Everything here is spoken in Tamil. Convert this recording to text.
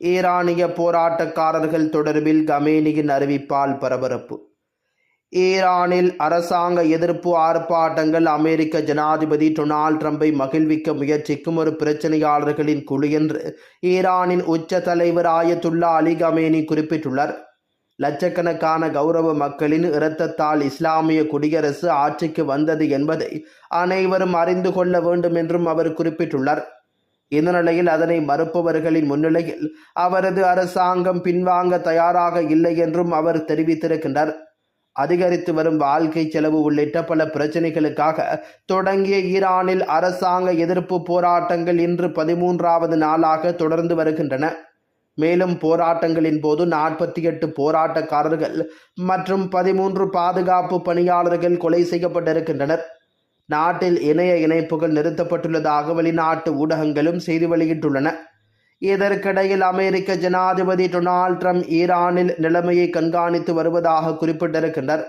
ஈரானிய போராட்டக்காரர்கள் தொடர்பில் கமேனியின் அறிவிப்பால் பரபரப்பு. ஈரானில் அரசாங்க எதிர்ப்பு ஆர்ப்பாட்டங்கள் அமெரிக்க ஜனாதிபதி டொனால்ட் ட்ரம்பை மகிழ்விக்க முயற்சிக்கும் ஒரு பிரச்சனையாளர்களின் குழு என்று ஈரானின் உச்ச தலைவர் ஆயத்துல்லா அலி கமேனி குறிப்பிட்டுள்ளார். லட்சக்கணக்கான கௌரவ மக்களின் இரத்தத்தால் இஸ்லாமிய குடியரசு ஆட்சிக்கு வந்தது என்பதை அனைவரும் அறிந்து கொள்ள வேண்டும் என்றும் அவர் குறிப்பிட்டுள்ளார். இந்த நிலையில் அதனை மறுப்பவர்களின் முன்னிலையில் அவரது அரசாங்கம் பின்வாங்க தயாராக இல்லை என்றும் அவர் தெரிவித்திருக்கின்றார். அதிகரித்து வரும் வாழ்க்கை செலவு உள்ளிட்ட பல பிரச்சனைகளுக்காக தொடங்கிய ஈரானில் அரசாங்க எதிர்ப்பு போராட்டங்கள் இன்று பதிமூன்றாவது நாளாக தொடர்ந்து வருகின்றன. மேலும் போராட்டங்களின் போது நாற்பத்தி எட்டு போராட்டக்காரர்கள் மற்றும் பதிமூன்று பாதுகாப்பு பணியாளர்கள் கொலை செய்யப்பட்டிருக்கின்றனர். நாட்டில் இணைய இணைப்புகள் நிறுத்தப்பட்டுள்ளதாக வெளிநாட்டு ஊடகங்களும் செய்தி வெளியிட்டுள்ளன. இதற்கிடையில் அமெரிக்க ஜனாதிபதி டொனால்ட் ட்ரம்ப் ஈரானில் நிலைமையை கண்காணித்து வருவதாக குறிப்பிட்டிருக்கின்றனர்.